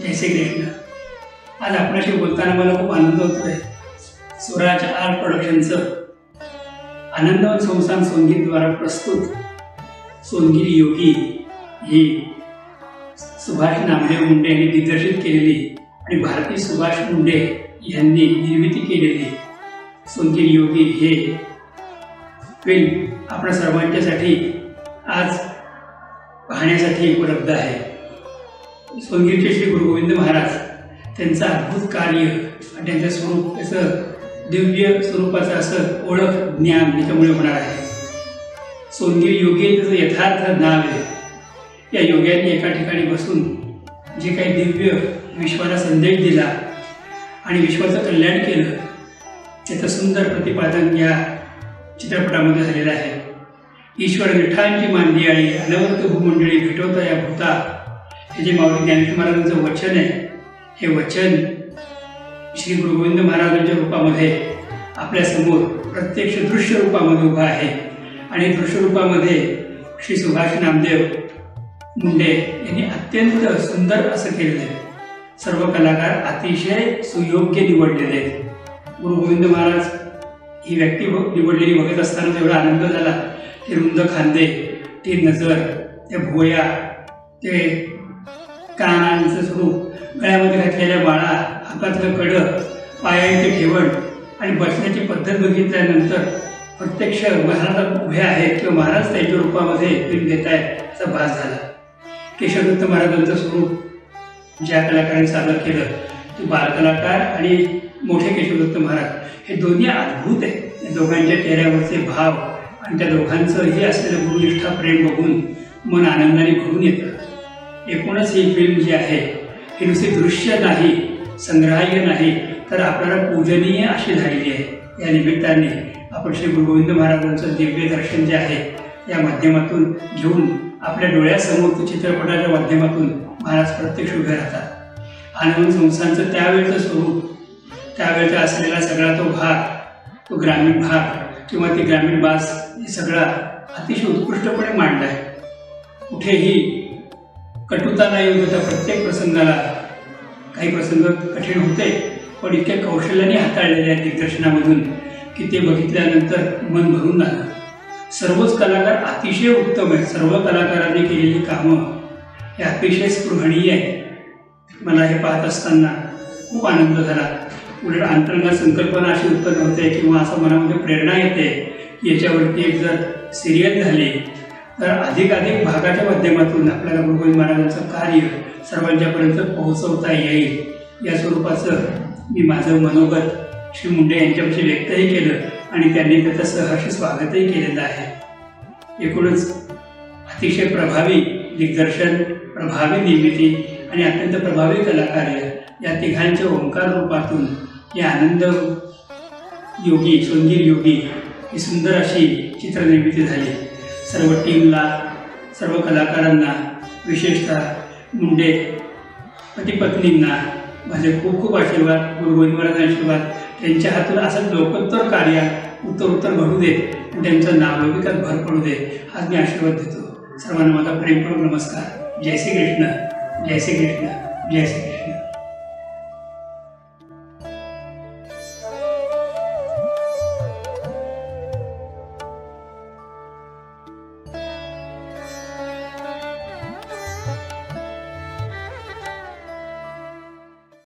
जय श्री कृष्ण आज आपल्याशी बोलताना मला खूप आनंद होतोय स्वराज आर्ट प्रोडक्शनचं आनंदवन संस्थान सोनगीरद्वारा प्रस्तुत। सोनगिरी योगी ही सुभाष नामदेव मुंडे यांनी दिग्दर्शित केलेली आणि भारती सुभाष मुंडे यांनी निर्मिती केलेली सोनगिरी योगी हे फिल्म आपल्या सर्वांच्यासाठी आज पाहण्यासाठी उपलब्ध आहे. सोनगिरचे श्री गुरु गोविंद महाराज त्यांचं अद्भुत कार्य आणि त्यांच्या स्वरूप त्याचं दिव्य स्वरूपाचं असं ओळख ज्ञान त्याच्यामुळे होणार आहे. सोनगिरी योगी त्याचं यथार्थ नाव आहे. या योग्याने एका ठिकाणी बसून जे काही दिव्य विश्वाला संदेश दिला आणि विश्वाचं कल्याण केलं त्याचं सुंदर प्रतिपादन या चित्रपटामध्ये झालेलं आहे. ईश्वर विठांची मांदियाळी अनवर्त भूमंडळी भेटवता या भूता हे जे माऊली ज्ञानेश्वर महाराजांचं वचन आहे हे वचन श्री गुरु गोविंद महाराजांच्या रूपामध्ये आपल्यासमोर प्रत्यक्ष दृश्य रूपामध्ये उभा आहे. आणि दृश्य रूपामध्ये श्री सुभाष नामदेव मुंडे यांनी अत्यंत सुंदर असं केलेलं आहे. सर्व कलाकार अतिशय सुयोग्य निवडलेले आहेत. गुरु गोविंद महाराज ही व्यक्ती निवडलेली बघत असताना एवढा आनंद झाला. ते रुंद खांदे ती नजर त्या भुवया ते कानांचं स्वरूप गळ्यामध्ये घातलेल्या बाळा हातातलं कडं पायाचे ठेवण आणि बसण्याची पद्धत बघितल्यानंतर प्रत्यक्ष महाराज उभे आहेत किंवा महाराज त्यांच्या रूपामध्ये फिल्म घेत आहेत असा भास झाला. केशवदत्त महाराजांचं स्वरूप ज्या कलाकारांनी सादर केलं ते बालकलाकार आणि मोठे केशवदत्त महाराज हे दोन्ही अद्भुत आहेत. या दोघांच्या चेहऱ्यावरचे भाव आणि त्या दोघांचं हे असलेलं गुरुनिष्ठा प्रेम बघून मन आनंदाने भरून येतं. एकूणच ही फिल्म जी आहे ही नुसती दृश्य नाही संग्रहाय नाही तर आपल्याला पूजनीय अशी झालेली आहे. या निमित्ताने आपण श्री गुरु गोविंद महाराजांचं दिव्य दर्शन जे आहे या माध्यमातून घेऊन आपल्या डोळ्यासमोर चित्रपटाच्या माध्यमातून महाराज प्रत्यक्ष उभे राहतात. आनंद संस्थांचं त्यावेळचं स्वरूप त्यावेळचा असलेला सगळा तो भाग तो ग्रामीण भाग किंवा ती ग्रामीण बास हे सगळा अतिशय उत्कृष्टपणे मांडला आहे. कुठेही कटुता नाही येऊ देता प्रत्येक प्रसंगाला. काही प्रसंग कठीण होते पण इतक्या कौशल्याने हाताळलेले आहेत दिग्दर्शनामधून की ते बघितल्यानंतर मन भरून आलं सर्वच कलाकार अतिशय उत्तम आहेत. सर्व कलाकारांनी केलेली कामं हे अतिशय स्पृहणीय आहेत. मला हे पाहत असताना खूप आनंद झाला. उलट अंतरंगात संकल्पना अशी उत्पन्न होते किंवा असं मनामध्ये प्रेरणा येते की याच्यावरती एक जर सिरियल झाली तर अधिकाधिक भागाच्या माध्यमातून आपल्याला गुरुगोविंद महाराजांचं कार्य सर्वांच्यापर्यंत पोहोचवता येईल. या स्वरूपाचं मी माझं मनोगत श्री मुंडे यांच्याविषयी व्यक्तही केलं आणि त्यांनी त्याचं सहर्ष स्वागतही केलेलं आहे. एकूणच अतिशय प्रभावी दिग्दर्शन प्रभावी निर्मिती आणि अत्यंत प्रभावी कलाकार्य या तिघांच्या ओंकार रूपातून या आनंद योगी सोनगीर योगी ही सुंदर अशी चित्रनिर्मिती झाली. सर्व टीमला सर्व कलाकारांना विशेषतः मुंडे पती पत्नींना माझे खूप खूप आशीर्वाद गुरु गोविंद आशीर्वाद. त्यांच्या हातून असं लोकोत्तर कार्य उत्तर उत्तर घडू दे. आणि त्यांचं नावलौकिकात भर पडू दे. आज मी आशीर्वाद देतो. सर्वांना माझा प्रेमपूर्वक नमस्कार. जय श्री कृष्ण जय श्री कृष्ण जय श्री कृष्ण